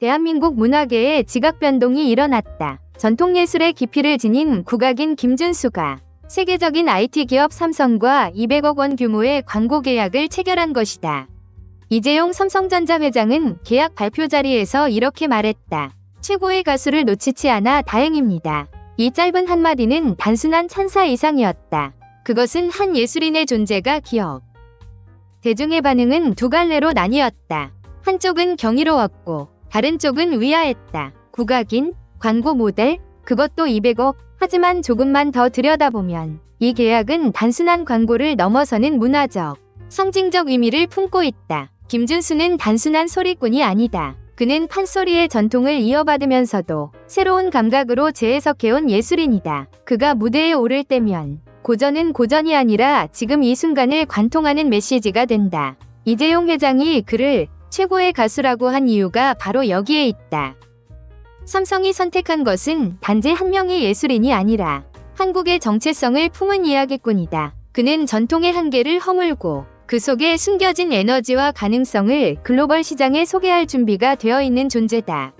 대한민국 문화계에 지각 변동이 일어났다. 전통예술의 깊이를 지닌 국악인 김준수가 세계적인 IT 기업 삼성과 200억 원 규모의 광고 계약을 체결한 것이다. 이재용 삼성전자 회장은 계약 발표 자리에서 이렇게 말했다. 최고의 가수를 놓치지 않아 다행입니다. 이 짧은 한마디는 단순한 찬사 이상이었다. 그것은 한 예술인의 존재가 기억. 대중의 반응은 두 갈래로 나뉘었다. 한쪽은 경이로웠고 다른 쪽은 위화했다. 국악인, 광고 모델, 그것도 200억. 하지만 조금만 더 들여다보면 이 계약은 단순한 광고를 넘어서는 문화적, 상징적 의미를 품고 있다. 김준수는 단순한 소리꾼이 아니다. 그는 판소리의 전통을 이어받으면서도 새로운 감각으로 재해석해온 예술인이다. 그가 무대에 오를 때면 고전은 고전이 아니라 지금 이 순간을 관통하는 메시지가 된다. 이재용 회장이 그를 최고의 가수라고 한 이유가 바로 여기에 있다. 삼성이 선택한 것은 단지 한 명의 예술인이 아니라 한국의 정체성을 품은 이야기꾼이다. 그는 전통의 한계를 허물고 그 속에 숨겨진 에너지와 가능성을 글로벌 시장에 소개할 준비가 되어 있는 존재다.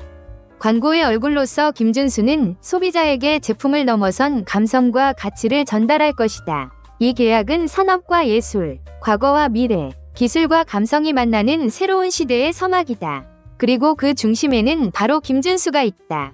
광고의 얼굴로서 김준수는 소비자에게 제품을 넘어선 감성과 가치를 전달할 것이다. 이 계약은 산업과 예술, 과거와 미래, 기술과 감성이 만나는 새로운 시대의 서막이다. 그리고 그 중심에는 바로 김준수가 있다.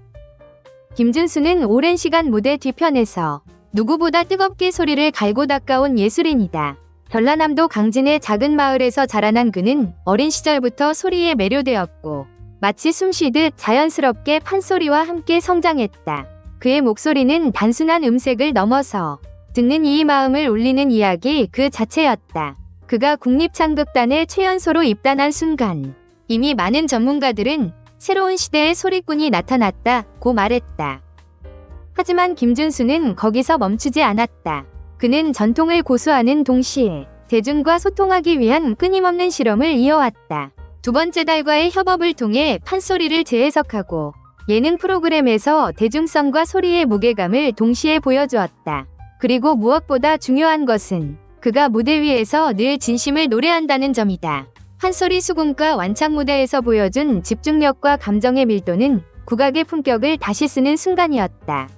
김준수는 오랜 시간 무대 뒤편에서 누구보다 뜨겁게 소리를 갈고 닦아온 예술인이다. 전라남도 강진의 작은 마을에서 자라난 그는 어린 시절부터 소리에 매료되었고 마치 숨쉬듯 자연스럽게 판소리와 함께 성장했다. 그의 목소리는 단순한 음색을 넘어서 듣는 이의 마음을 울리는 이야기 그 자체였다. 그가 국립창극단의 최연소로 입단한 순간 이미 많은 전문가들은 새로운 시대의 소리꾼이 나타났다고 말했다. 하지만 김준수는 거기서 멈추지 않았다. 그는 전통을 고수하는 동시에 대중과 소통하기 위한 끊임없는 실험을 이어왔다. 두 번째 달과의 협업을 통해 판소리를 재해석하고 예능 프로그램에서 대중성과 소리의 무게감을 동시에 보여주었다. 그리고 무엇보다 중요한 것은 그가 무대 위에서 늘 진심을 노래한다는 점이다. 한소리 수군과 완창 무대에서 보여준 집중력과 감정의 밀도는 국악의 품격을 다시 쓰는 순간이었다.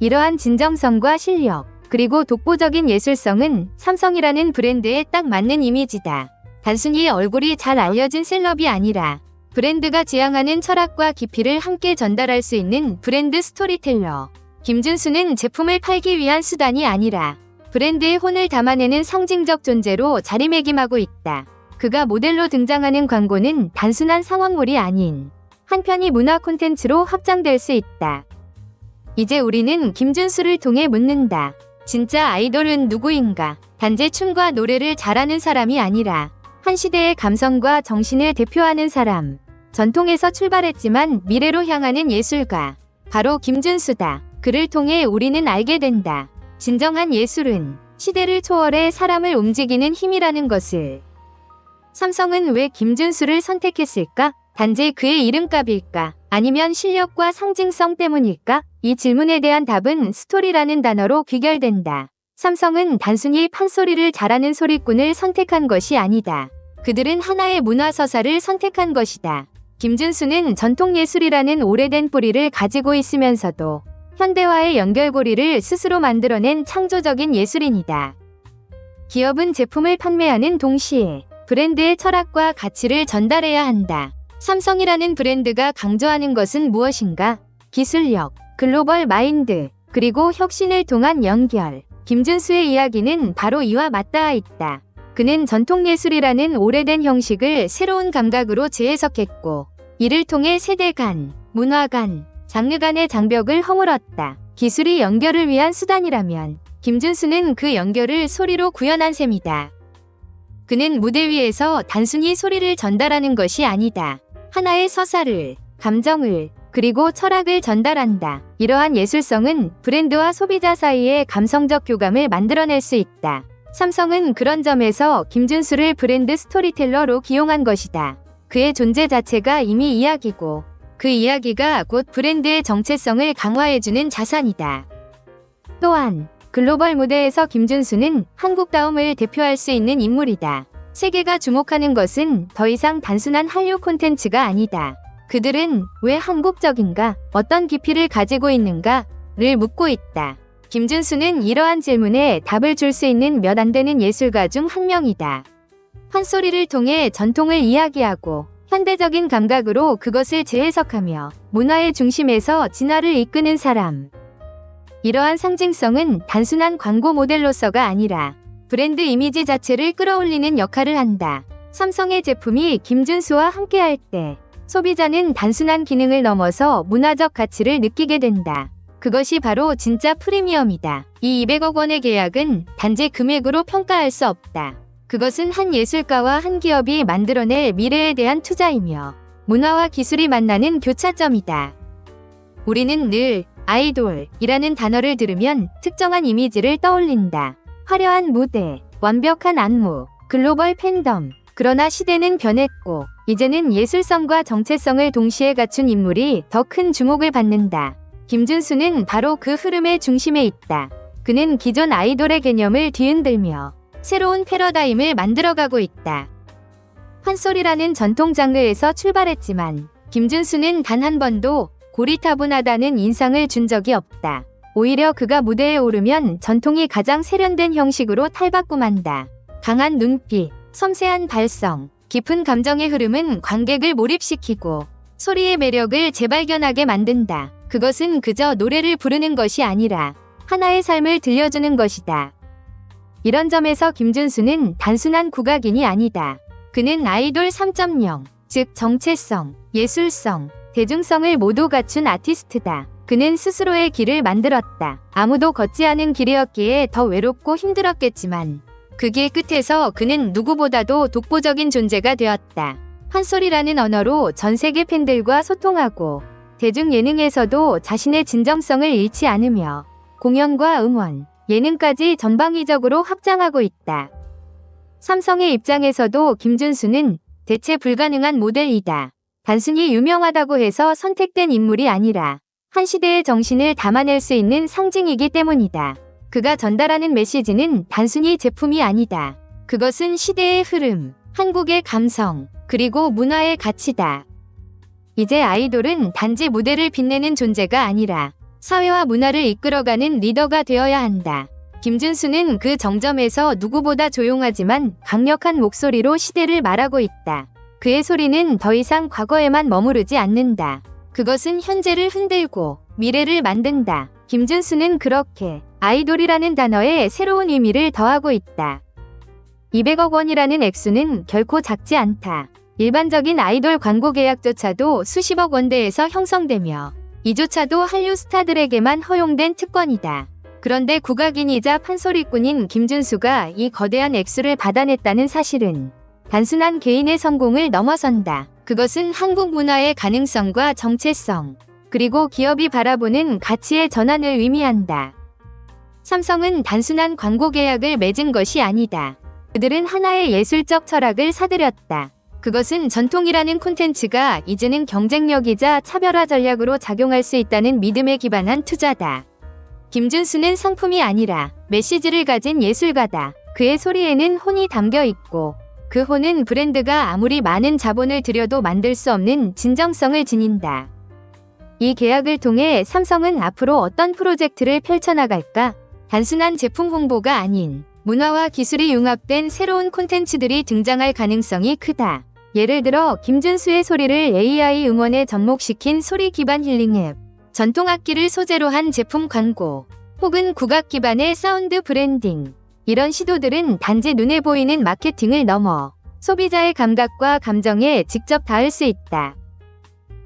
이러한 진정성과 실력, 그리고 독보적인 예술성은 삼성이라는 브랜드에 딱 맞는 이미지다. 단순히 얼굴이 잘 알려진 셀럽이 아니라 브랜드가 지향하는 철학과 깊이를 함께 전달할 수 있는 브랜드 스토리텔러. 김준수는 제품을 팔기 위한 수단이 아니라 브랜드의 혼을 담아내는 상징적 존재로 자리매김하고 있다. 그가 모델로 등장하는 광고는 단순한 상황물이 아닌 한편이 문화 콘텐츠로 확장될 수 있다. 이제 우리는 김준수를 통해 묻는다. 진짜 아이돌은 누구인가? 단지 춤과 노래를 잘하는 사람이 아니라 한 시대의 감성과 정신을 대표하는 사람. 전통에서 출발했지만 미래로 향하는 예술가. 바로 김준수다. 그를 통해 우리는 알게 된다. 진정한 예술은 시대를 초월해 사람을 움직이는 힘이라는 것을. 삼성은 왜 김준수를 선택했을까? 단지 그의 이름값일까? 아니면 실력과 상징성 때문일까? 이 질문에 대한 답은 스토리라는 단어로 귀결된다. 삼성은 단순히 판소리를 잘하는 소리꾼을 선택한 것이 아니다. 그들은 하나의 문화 서사를 선택한 것이다. 김준수는 전통예술이라는 오래된 뿌리를 가지고 있으면서도 현대화의 연결고리를 스스로 만들어낸 창조적인 예술인이다. 기업은 제품을 판매하는 동시에 브랜드의 철학과 가치를 전달해야 한다. 삼성이라는 브랜드가 강조하는 것은 무엇인가? 기술력, 글로벌 마인드, 그리고 혁신을 통한 연결. 김준수의 이야기는 바로 이와 맞닿아 있다. 그는 전통예술이라는 오래된 형식을 새로운 감각으로 재해석했고, 이를 통해 세대 간, 문화 간, 장르 간의 장벽을 허물었다. 기술이 연결을 위한 수단이라면, 김준수는 그 연결을 소리로 구현한 셈이다. 그는 무대 위에서 단순히 소리를 전달하는 것이 아니다. 하나의 서사를, 감정을, 그리고 철학을 전달한다. 이러한 예술성은 브랜드와 소비자 사이의 감성적 교감을 만들어낼 수 있다. 삼성은 그런 점에서 김준수를 브랜드 스토리텔러로 기용한 것이다. 그의 존재 자체가 이미 이야기고 그 이야기가 곧 브랜드의 정체성을 강화해주는 자산이다. 또한 글로벌 무대에서 김준수는 한국다움을 대표할 수 있는 인물이다. 세계가 주목하는 것은 더 이상 단순한 한류 콘텐츠가 아니다. 그들은 왜 한국적인가, 어떤 깊이를 가지고 있는가를 묻고 있다. 김준수는 이러한 질문에 답을 줄 수 있는 몇 안 되는 예술가 중 한 명이다. 판소리를 통해 전통을 이야기하고 현대적인 감각으로 그것을 재해석하며 문화의 중심에서 진화를 이끄는 사람. 이러한 상징성은 단순한 광고 모델로서가 아니라 브랜드 이미지 자체를 끌어올리는 역할을 한다. 삼성의 제품이 김준수와 함께할 때 소비자는 단순한 기능을 넘어서 문화적 가치를 느끼게 된다. 그것이 바로 진짜 프리미엄이다. 이 200억 원의 계약은 단지 금액으로 평가할 수 없다. 그것은 한 예술가와 한 기업이 만들어낼 미래에 대한 투자이며 문화와 기술이 만나는 교차점이다. 우리는 늘 아이돌이라는 단어를 들으면 특정한 이미지를 떠올린다. 화려한 무대, 완벽한 안무, 글로벌 팬덤. 그러나 시대는 변했고 이제는 예술성과 정체성을 동시에 갖춘 인물이 더 큰 주목을 받는다. 김준수는 바로 그 흐름의 중심에 있다. 그는 기존 아이돌의 개념을 뒤흔들며 새로운 패러다임을 만들어가고 있다. 판소리라는 전통 장르에서 출발했지만 김준수는 단 한 번도 고리타분하다는 인상을 준 적이 없다. 오히려 그가 무대에 오르면 전통이 가장 세련된 형식으로 탈바꿈한다. 강한 눈빛, 섬세한 발성, 깊은 감정의 흐름은 관객을 몰입시키고 소리의 매력을 재발견하게 만든다. 그것은 그저 노래를 부르는 것이 아니라 하나의 삶을 들려주는 것이다. 이런 점에서 김준수는 단순한 국악인이 아니다. 그는 아이돌 3.0, 즉 정체성, 예술성, 대중성을 모두 갖춘 아티스트다. 그는 스스로의 길을 만들었다. 아무도 걷지 않은 길이었기에 더 외롭고 힘들었겠지만 그 길 끝에서 그는 누구보다도 독보적인 존재가 되었다. 판소리라는 언어로 전 세계 팬들과 소통하고 대중 예능에서도 자신의 진정성을 잃지 않으며 공연과 응원, 예능까지 전방위적으로 확장하고 있다. 삼성의 입장에서도 김준수는 대체 불가능한 모델이다. 단순히 유명하다고 해서 선택된 인물이 아니라 한 시대의 정신을 담아낼 수 있는 상징이기 때문이다. 그가 전달하는 메시지는 단순히 제품이 아니다. 그것은 시대의 흐름, 한국의 감성, 그리고 문화의 가치다. 이제 아이돌은 단지 무대를 빛내는 존재가 아니라 사회와 문화를 이끌어가는 리더가 되어야 한다. 김준수는 그 정점에서 누구보다 조용하지만 강력한 목소리로 시대를 말하고 있다. 그의 소리는 더 이상 과거에만 머무르지 않는다. 그것은 현재를 흔들고 미래를 만든다. 김준수는 그렇게 아이돌이라는 단어에 새로운 의미를 더하고 있다. 200억 원이라는 액수는 결코 작지 않다. 일반적인 아이돌 광고 계약조차도 수십억 원대에서 형성되며 이조차도 한류 스타들에게만 허용된 특권이다. 그런데 국악인이자 판소리꾼인 김준수가 이 거대한 액수를 받아냈다는 사실은 단순한 개인의 성공을 넘어선다. 그것은 한국 문화의 가능성과 정체성, 그리고 기업이 바라보는 가치의 전환을 의미한다. 삼성은 단순한 광고 계약을 맺은 것이 아니다. 그들은 하나의 예술적 철학을 사들였다. 그것은 전통이라는 콘텐츠가 이제는 경쟁력이자 차별화 전략으로 작용할 수 있다는 믿음에 기반한 투자다. 김준수는 상품이 아니라 메시지를 가진 예술가다. 그의 소리에는 혼이 담겨 있고 그 혼은 브랜드가 아무리 많은 자본을 들여도 만들 수 없는 진정성을 지닌다. 이 계약을 통해 삼성은 앞으로 어떤 프로젝트를 펼쳐나갈까? 단순한 제품 홍보가 아닌 문화와 기술이 융합된 새로운 콘텐츠들이 등장할 가능성이 크다. 예를 들어 김준수의 소리를 AI 응원에 접목시킨 소리 기반 힐링 앱, 전통 악기를 소재로 한 제품 광고, 혹은 국악 기반의 사운드 브랜딩. 이런 시도들은 단지 눈에 보이는 마케팅을 넘어 소비자의 감각과 감정에 직접 닿을 수 있다.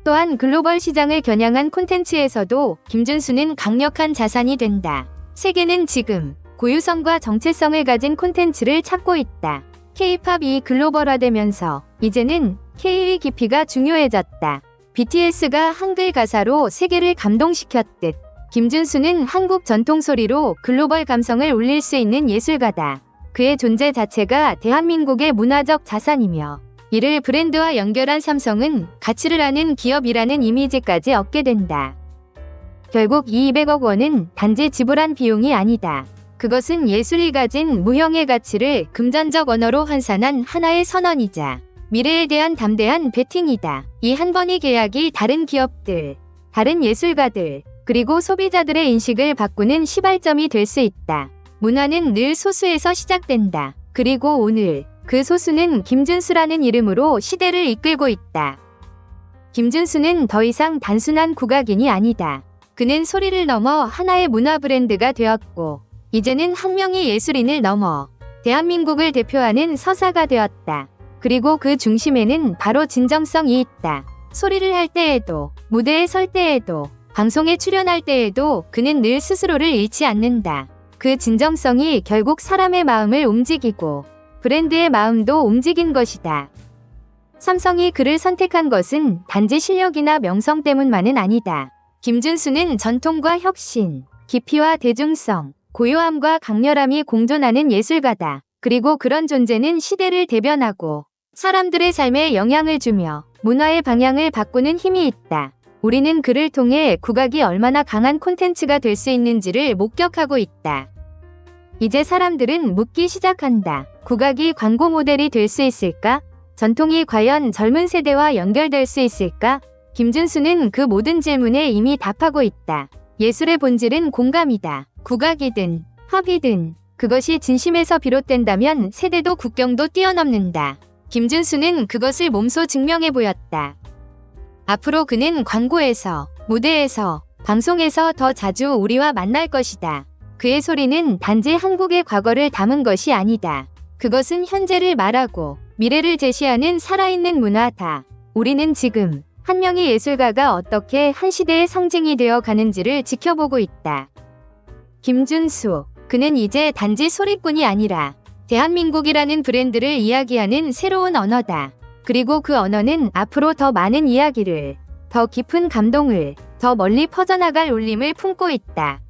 또한 글로벌 시장을 겨냥한 콘텐츠에서도 김준수는 강력한 자산이 된다. 세계는 지금 고유성과 정체성을 가진 콘텐츠를 찾고 있다. K-팝이 글로벌화되면서 이제는 K-의 깊이가 중요해졌다. BTS가 한글 가사로 세계를 감동시켰듯 김준수는 한국 전통 소리로 글로벌 감성을 울릴 수 있는 예술가다. 그의 존재 자체가 대한민국의 문화적 자산이며 이를 브랜드와 연결한 삼성은 가치를 아는 기업이라는 이미지까지 얻게 된다. 결국 이 200억 원은 단지 지불한 비용이 아니다. 그것은 예술이 가진 무형의 가치를 금전적 언어로 환산한 하나의 선언이자 미래에 대한 담대한 베팅이다. 이 한 번의 계약이 다른 기업들, 다른 예술가들, 그리고 소비자들의 인식을 바꾸는 시발점이 될 수 있다. 문화는 늘 소수에서 시작된다. 그리고 오늘 그 소수는 김준수라는 이름으로 시대를 이끌고 있다. 김준수는 더 이상 단순한 국악인이 아니다. 그는 소리를 넘어 하나의 문화 브랜드가 되었고, 이제는 한 명의 예술인을 넘어 대한민국을 대표하는 서사가 되었다. 그리고 그 중심에는 바로 진정성이 있다. 소리를 할 때에도, 무대에 설 때에도, 방송에 출연할 때에도 그는 늘 스스로를 잃지 않는다. 그 진정성이 결국 사람의 마음을 움직이고 브랜드의 마음도 움직인 것이다. 삼성이 그를 선택한 것은 단지 실력이나 명성 때문만은 아니다. 김준수는 전통과 혁신, 깊이와 대중성, 고요함과 강렬함이 공존하는 예술가다. 그리고 그런 존재는 시대를 대변하고 사람들의 삶에 영향을 주며 문화의 방향을 바꾸는 힘이 있다. 우리는 그를 통해 국악이 얼마나 강한 콘텐츠가 될 수 있는지를 목격하고 있다. 이제 사람들은 묻기 시작한다. 국악이 광고 모델이 될 수 있을까? 전통이 과연 젊은 세대와 연결될 수 있을까? 김준수는 그 모든 질문에 이미 답하고 있다. 예술의 본질은 공감이다. 국악이든 팝이든 그것이 진심에서 비롯된다면 세대도 국경도 뛰어넘는다. 김준수는 그것을 몸소 증명해 보였다. 앞으로 그는 광고에서, 무대에서, 방송에서 더 자주 우리와 만날 것이다. 그의 소리는 단지 한국의 과거를 담은 것이 아니다. 그것은 현재를 말하고 미래를 제시하는 살아있는 문화다. 우리는 지금 한 명의 예술가가 어떻게 한 시대의 상징이 되어 가는지를 지켜보고 있다. 김준수, 그는 이제 단지 소리꾼이 아니라 대한민국이라는 브랜드를 이야기하는 새로운 언어다. 그리고 그 언어는 앞으로 더 많은 이야기를, 더 깊은 감동을, 더 멀리 퍼져나갈 울림을 품고 있다.